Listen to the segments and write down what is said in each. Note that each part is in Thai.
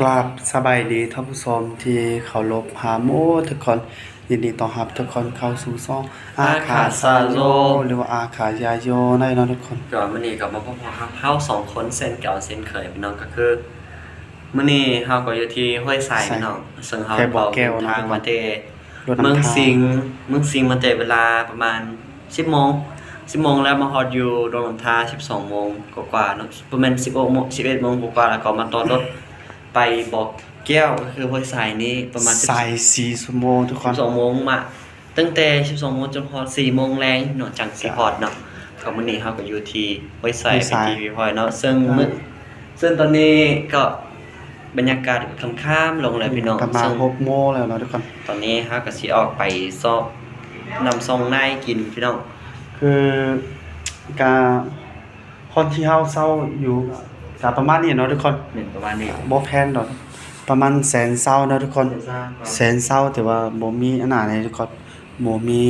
กราบสบายดีท่านผู้ชมที่เคารพหาโมทุกคนยินดีต้อนรับทุกคนเข้าสู่ช่องอาขาซาโย หรือว่าอาขายาโยได้เนาะทุกคนก่อนมื้อนี้ก็มาพบกับเฮาสองคนเส้นเก่าเส้นเคยพี่น้องก็คือมื้อนี้เฮาก็อยู่ที่ห้วยทรายพี่น้องซึ่งเฮาเดินทางมาเตรถเมืองสิงห์เมืองสิงห์มาเตเวลาประมาณ 10โมง10โมงแล้วมาฮอดอยู่โรงน้ำทา12โมงกว่าๆเนาะประมาณ11โมง11โมงกว่าๆแล้วก็มาต่อรถ ไปบอกแก้วก็คือห้วยทรายนี้ประมาณสายสีชั่วโมงทุกคน12โมงมาตั้งแต่12โมงจนฮอด4โมงแรงเนาะจังสิฮอดเนาะก็มื้อนี้เฮาก็อยู่ที่ห้วยทรายเป็นที่วิพอยเนาะซึ่งมื้อซึ่งตอนนี้ก็บรรยากาศค่ำๆลงแล้วพี่น้องประมาณซึ่ง6โมงแล้วเนาะทุกคนตอนนี้เฮาก็สิออกไปซอกนำซองนายกินพี่น้องคือการคนที่เฮาเศร้าอยู่ ก็ประมาณนี้เนาะทุกคนหนึ่งประมาณนี้บ่แพงดอกประมาณแสนเศร้าเนาะทุกคนแสนเศร้าแต่ว่าบ่มีอันนั้นเลยทุกคนบ่มี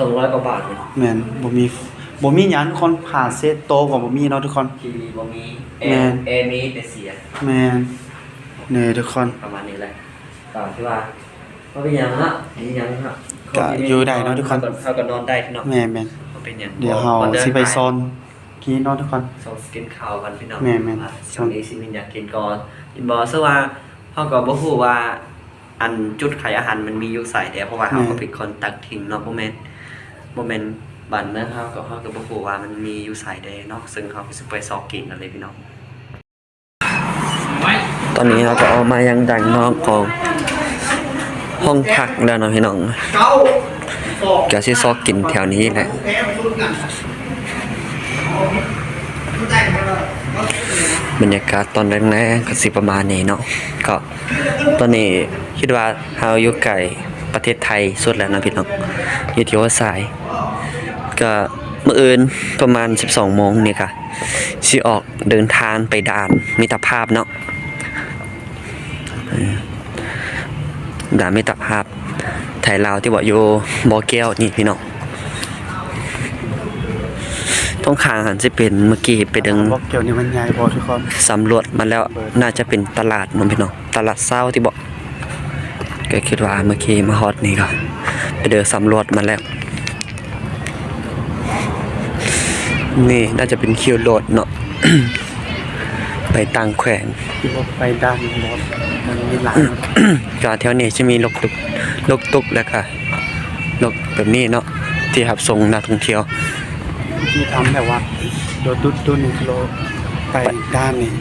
200กว่าบาทเลยแม่นบ่มีบ่มีหยังคนผ่าเซตโตก็บ่มีเนาะทุกคนที่บ่มีแอแม่นร์แอร์มีแต่เสียแม่นนี่ทุกคนประมาณนี้แหละตามที่ว่าบ่เป็นหยังฮะมีหยังฮะก็อยู่ได้เนาะทุกคนเฮาก็นอนได้พี่น้องแม่นแม่นบ่เป็นหยังเดี๋ยวเฮาบ่ดิสิไปซอน กินเนาะทุกคนซอนกินข้าวกันพี่น้องแม่นแม่นว่าช่วงนี้สิมีอยากกินก่อนอินบ่ซะว่าเฮาก็บ่ฮู้ว่า อันจุดขายอาหารมันมีอยู่ไสแต่เพราะว่าเฮาก็เป็นคนตักทิ้งเนาะบ่แม่นบ่แม่นบ้านเมืองเฮาก็เฮาก็บ่ฮู้ว่ามันมีอยู่ไสใดเนาะซึ่งเฮาก็สิไปซอกกินนั่นเลยพี่น้อง ตอนนี้เราก็ออกมายังดังนอกของห้องพักแล้วเนาะพี่น้องก็สิซอกกินแถวนี้แหละ บรรยากาศตอนแรกๆก็สิประมาณนี้เนาะก็ตอนนี้คิดว่าเฮาอยู่ไกลประเทศไทยสุดแล้วนะพี่น้องอยู่ที่ว่าสาย ก็เมื้ออื่นประมาณ 12โมงนี่ค่ะสิออกเดินทางไปด่านมิตรภาพเนาะด่านมิตรภาพไทยลาวที่ว่าอยู่บ่อแก้วนี่พี่น้อง ตรงข้างหันสิเป็นเมื่อกี้ไปดึงบ่เกี่ยวนี่มันใหญ่บ่ทุกคนสำรวจมาแล้วน่าจะเป็นตลาดเน้องพี่น้องตลาดเศร้าที่บอกก็คิดว่าเมื่อกี้มาฮอตนี่ก็ไปเดินสำรวจมาแล้ว นี่น่าจะเป็นคิวโหลดเนาะไปต่างแขวงที่ว่าไปด้านรถมันมีหลายก็แถวนี้จะมีลกตุกลกตุกแล้วก็ลกแบบนี้เนาะที่รับส่งนักท่องเที่ยว ที่ทำแบบว่าโดดดุดดุ1กิโลไปด้านนี้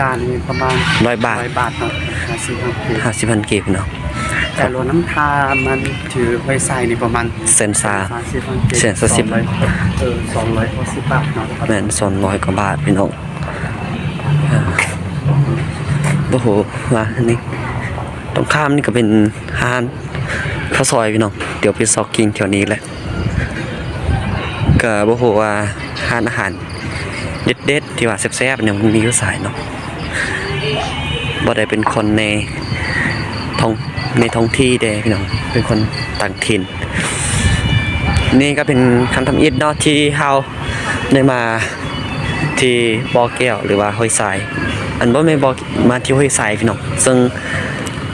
ด้านนี้ประมาณร้อยบาท100บาทเนาะ50โอเคห้าสิบพันกีบเนาะแต่รถน้ำทามันถือไว้ใส่นี่ประมาณเซนซา30เสียงสักสิบ200เออ260บาทเนาะแม่นสองร้อยกว่าบาทพี่น้องอ่าโอ้โหว่าอันนี้ตรงข้ามนี่ก็เป็นห้านข้าวซอยพี่น้อง เดี๋ยวไปซอกกิ้งแถวนี้แหละ ก็บ่ฮู้ว่าห้านอาหารเด็ดๆที่ว่าแซ่บๆเนี่ยมันมีอยู่สายเนาะบ่ได้เป็นคนในท้องในท้องที่เด้พี่น้องเป็นคนต่างถิ่น นี่ก็เป็นคำทำอิฐเนาะที่เฮาได้มาที่บ่อแก้วหรือว่าห้วยทราย อันบ่แม่นบ่มาที่ห้วยทรายพี่น้องซึ่ง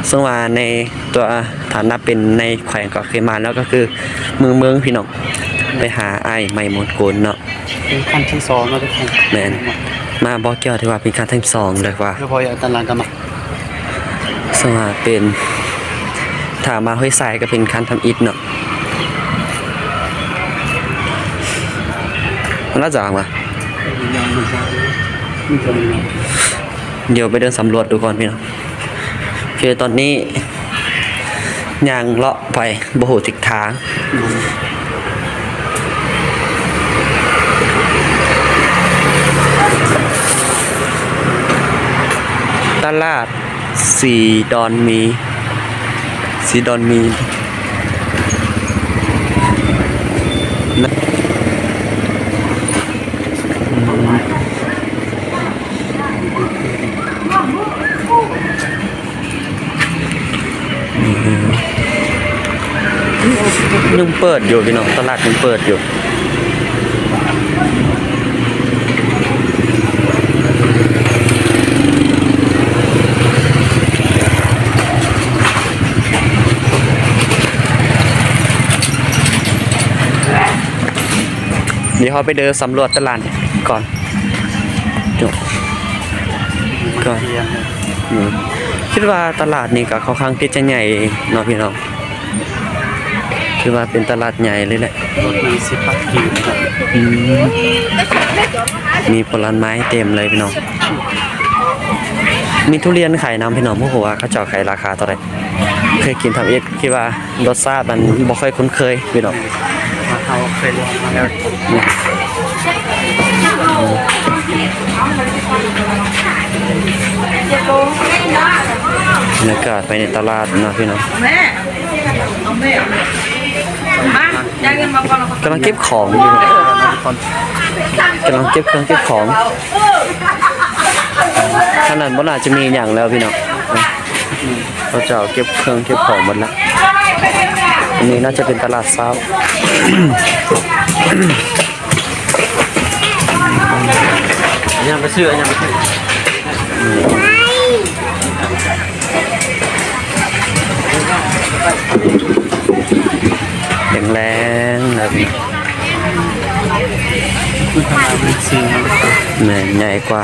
ซึ่งว่าในตัวฐานะเป็นในแขวงก็เคยมาแล้วก็คือเมืองเมืองพี่น้อง ไปหาอ้ายใหม่มนต์โกนเนาะเป็นขั้นที่สองเนาะทุกคนแม่นมาบ่อแก้วที่ว่าเป็นการทั้งสองเลยว่าคือพออยากตารางกันมาซึ่งว่าเป็นถ้ามาห้วยทรายก็เป็นการทำอิฐเนาะมันน่าจะมายังมันจะมันจะมีเนาะเดี๋ยวไปเดินสำรวจดูก่อนพี่น้องโอเคตอนนี้ย่างเลาะไปบ่หูทิกทาง ตลาดสีดอนมีสีดอนมียังเปิดอยู่พี่น้องตลาดยังเปิดอยู่ เดี๋ยวเขาไปเดินสำรวจตลาดก่อนจบก็เทียนเลยอืมคิดว่าตลาดนี้ก็ค่อนข้างที่จะใหญ่เนาะพี่น้องคือว่าเป็นตลาดใหญ่เลยแหละรถมันสิปักกีบครับอืมมีผลไม้เต็มเลยพี่น้อง มีทุเรียนขายน้ำพี่น้องพวกหัวาเขาเจาะขายราคาเท่าไหร่ เคยกินทำเองคิดว่ารสชาติมันบ่ค่อยคุ้นเคยพี่น้องมา เขาเคยลองมาแล้วบรรยากาศไปในตลาดนะพี่น้องกำลังเก็บของอยู่กำลังเก็บเครื่องเก็บของขนาดบ่น่าจะมีอย่างแล้วพี่น้องเขาเจะเก็บเครื่องเก็บของหมดแล้ว อันนี้น่าจะเป็นตลาดเช้ายังไปซื้อยังไปซื้อแข็งแรงนะพี่คือทำงานเป็นซีนะทุกคนแม่ใหญ่กว่า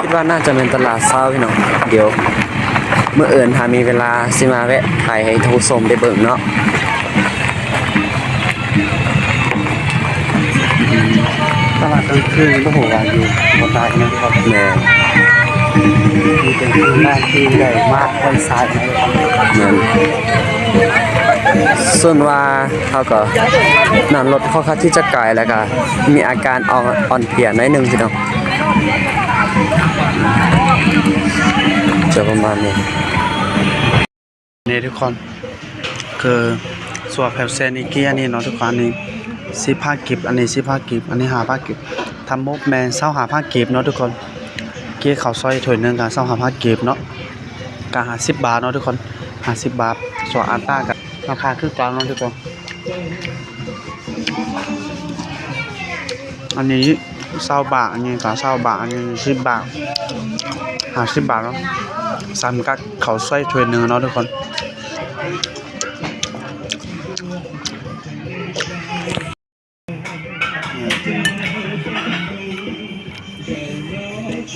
คิดว่าน่าจะเป็นตลาดเช้าพี่น้องเดี๋ยว เมื่อเอิญถ้ามีเวลาสิมาแวะถ่ายให้ทุกชมได้เบิ่งเนาะ ตลาดกลางคืนก็โหวาอยู่บนได้นะครับแม่มีเป็นที่บ้านที่ใหญ่มากบนซ้ายนะครับแม่ส่วนว่าเขาก็นั่นรถเขาคัดที่จะไกลแล้วก็มีอาการอ่อนอ่อนเพลียน้อยหนึงพี่น้องจะประมาณนี้นี่ทุกคนคือส่วนแผบเซนอีกี้นนี้เนาะทุกคนอัน สิผ้ากิบอันนี้สิผ้ากิบอันนี้หาผ้ากิบทำมุกแมนเศร้าหาผ้ากิบเนาะทุกคนเกี้เขาวซอยถ้วยหนึงกันเศร้าหาผ้ากิบเนาะกาหาสิบบาทเนาะทุกคนหาสิบบาทส่วนอาต้ากับราคาคือกลางเนาะทุกคนอันนี้เศร้าบาทอันนี้ก็เศร้าบาทอันนี้สิบบาทหาสิบบาทเนาะซ้ำกับเขาวซอยถ้วยหนึงเนาะทุกคน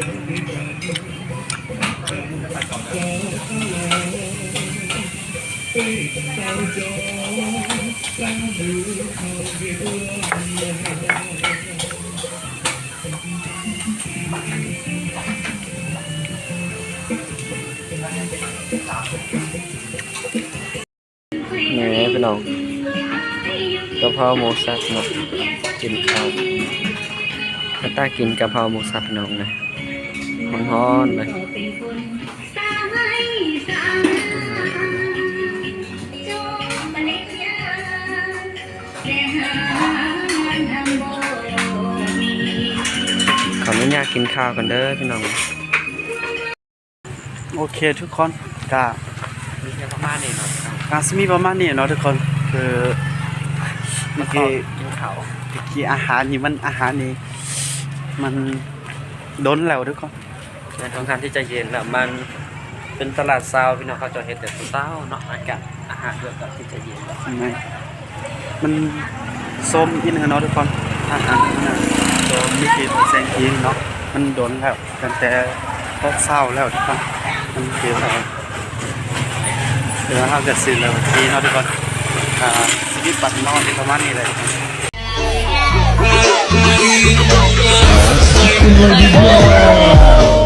นี่พี่น้องกะเพราหมูสับเนาะกินข้าวกระต้ากินกะเพราหมูสับน้องนะ ฮ้อนๆเลยขออนุญาตกินข้าวกันเด้อพี่น้อง โอเคทุกคนก็มีแค่ประมาณนี้เนาะการสมีประมาณนี้เนาะทุกคน คือเมื่อกี้กินข้าวเมื่อกี้อาหารนี่มันอาหารนี่มันโดนแล้วทุกคน ในท้องทานที่จะเย็นแล้วมันเป็นตลาดเช้าพี่น้องเขาจะเฮ็ดแต่เช้าเนาะอากาศอาหารเกี่ยวกับที่จะเย็นแล้วใช่ไหมมันส้มอินเนาะทุกคนอาหารมันน่ะโดนมีกลิ่นแซงกินเนาะมันโดนแล้วตั้งแต่ตอนเช้าแล้วทุกคนมันเกี่ยวแล้วเดี๋ยวเราจะซื้อแล้วทีเนาะทุกคนอ่าสวิตบัตรนอนที่ประมาณนี้เลยทุกคน Thank